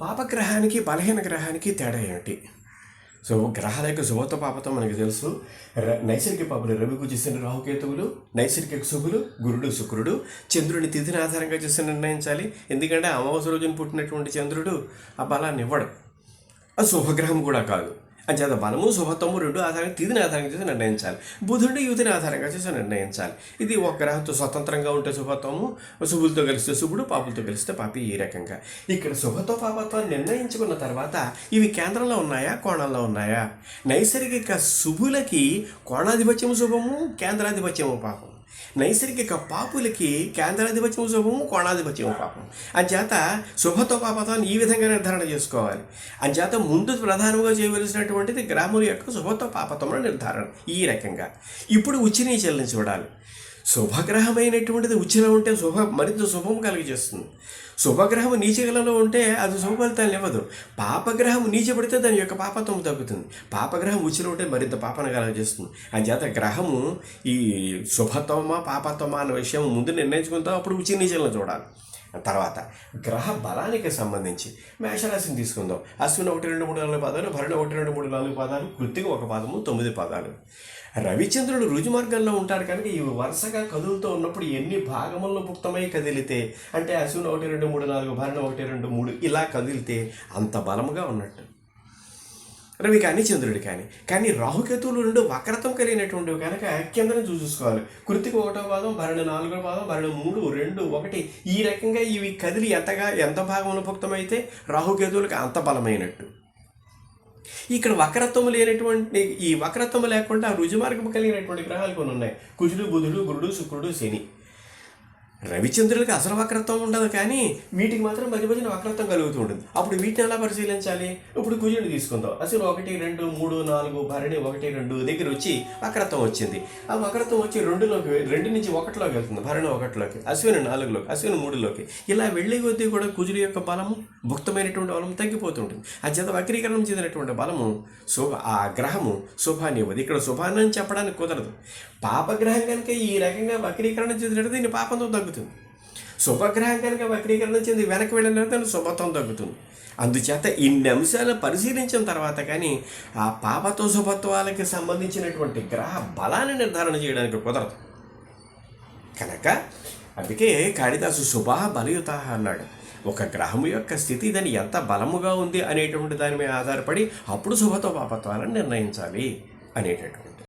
పాపగ్రహానికి బలహీన గ్రహానికి తేడా ఏమిటి? సో గ్రహాల యొక్క శుభత్వ పాపతో మనకి తెలుసు. నైసర్గిక పాపలు రవికు చేసిన రాహుకేతువులు నైసర్గిక శుభులు గురుడు శుక్రుడు. చంద్రుని తిథిని ఆధారంగా చేసి నిర్ణయించాలి. ఎందుకంటే అమావాస్య రోజున పుట్టినటువంటి చంద్రుడు ఆ బలాన్ని ఇవ్వడు. అది శుభగ్రహం కూడా కాదు. అంచేత బలము శుభత్వము రెండు ఆధారంగా తిథిని ఆధారంగా చేసి నిర్ణయించాలి. బుధుడు యుతిని ఆధారంగా చేసి నిర్ణయించాలి. ఇది ఒక గ్రహంతో స్వతంత్రంగా ఉంటే శుభత్వము శుభులతో కలిస్తే శుభుడు పాపులతో కలిస్తే పాపి ఈ రకంగా. ఇక్కడ శుభత్వ పాపత్వాన్ని నిర్ణయించుకున్న తర్వాత ఇవి కేంద్రంలో ఉన్నాయా కోణాల్లో ఉన్నాయా? నైసర్గిక శుభులకి కోణాధిపత్యము శుభము కేంద్రాధిపత్యము పాపం నైసర్గిక పాపులకి కేంద్రాధిపత్యం శుభము కోణాధిపత్యం పాపం అంచేత శుభతో పాపతో ఈ విధంగా నిర్ధారణ చేసుకోవాలి. అంచేత ముందు ప్రధానంగా చేయవలసినటువంటిది గ్రాముల యొక్క శుభతో పాపతముల నిర్ధారణ ఈ రకంగా. ఇప్పుడు ఉచ్చిని చూడాలి. శుభగ్రహమైనటువంటిది ఉచ్చిలో ఉంటే శుభ మరింత శుభం కలిగజేస్తుంది. శుభగ్రహం నీచగలలో ఉంటే అది శుభఫలితాలు ఇవ్వదు. పాపగ్రహం నీచబడితే దాని యొక్క పాపత్వం తగ్గుతుంది. పాపగ్రహం ఉచిలో ఉంటే మరింత పాపన కలగజేస్తుంది అంచేత గ్రహము ఈ శుభత్వమా పాపత్వమా అనే విషయం ముందు నిర్ణయించుకుంటాం అప్పుడు ఉచి నీచలను చూడాలి. తర్వాత గ్రహ బలానికి సంబంధించి మేషరాశిని తీసుకుందాం. అశ్విని ఒకటి రెండు మూడు నాలుగు పాదాలు భరణ ఒకటి రెండు మూడు నాలుగు పాదాలు కృత్తిక ఒక పాదము తొమ్మిది పాదాలు. రవిచంద్రుడు రుజుమార్గంలో ఉంటారు కనుక ఇవి వరుసగా కదులుతూ ఉన్నప్పుడు ఎన్ని భాగముల్లో పుక్తమై కదిలితే అంటే అశ్విని ఒకటి రెండు మూడు నాలుగు భరణ ఒకటి రెండు మూడు ఇలా కదిలితే అంత బలముగా ఉన్నట్టు. రవి కానీ చంద్రుడు కానీ కానీ రాహుకేతువులు రెండు వక్రతం కలిగినటువంటివి కనుక కిందనే చూసుకోవాలి కృతికి ఒకటో పాదం భరణ నాలుగో పాదం భరణ మూడు రెండు ఒకటి ఈ రకంగా ఇవి కదిలి ఎంతగా ఎంత భాగం భుక్తమైతే రాహుకేతువులకు అంత బలమైనట్టు. ఇక్కడ వక్రత్వం లేనటువంటి ఈ వక్రత్వం లేకుండా రుజుమార్గం కలిగినటువంటి గ్రహాలు కొన్ని ఉన్నాయి. కుజుడు బుధుడు గురుడు శుక్రుడు శని. రవిచంద్రులకి అసలు వక్రత్వం ఉండదు కానీ వీటికి మాత్రం మధ్య మధ్యన వక్రత్వం కలుగుతూ ఉంటుంది. అప్పుడు వీటిని ఎలా పరిశీలించాలి? ఇప్పుడు కుజుడిని తీసుకుందాం. అసలు ఒకటి రెండు మూడు నాలుగు భరణి ఒకటి రెండు దగ్గర వచ్చి వక్రత్వం వచ్చింది. ఆ వక్రత్వం వచ్చి రెండులోకి రెండు నుంచి ఒకటిలోకి వెళ్తుంది. భరణి ఒకటిలోకి అశ్విని నాలుగులోకి అశ్విని మూడులోకి. ఇలా వెళ్ళే కొద్దీ కూడా కుజుడి యొక్క బలము భుక్తమైనటువంటి బలం తగ్గిపోతుంటుంది. ఆ చేత వక్రీకరణం చెందినటువంటి బలము శుభ ఆ గ్రహము శుభాన్ని ఇవ్వదు. ఇక్కడ శుభాన్ని అని చెప్పడానికి కుదరదు. పాపగ్రహం కనుక ఈ రకంగా వక్రీకరణ చెందినట్టు దీన్ని పాపంతో తగ్గుతుంది. శుభగ్రహం కనుక వక్రీకరణ చెంది వెనక్కి వెళ్ళిన శుభత్వం తగ్గుతుంది. అందుచేత ఇన్ని అంశాలు పరిశీలించిన తర్వాత కానీ ఆ పాపతో శుభత్వాలకి సంబంధించినటువంటి గ్రహ బలాన్ని నిర్ధారణ చేయడానికి కుదరదు. కనుక అందుకే కాళిదాసు శుభ బలయుత అన్నాడు. ఒక గ్రహము యొక్క స్థితి దాని ఎంత బలముగా ఉంది అనేటువంటి దాని మీద ఆధారపడి అప్పుడు శుభతో పాపత్వాలను నిర్ణయించాలి అనేటటువంటి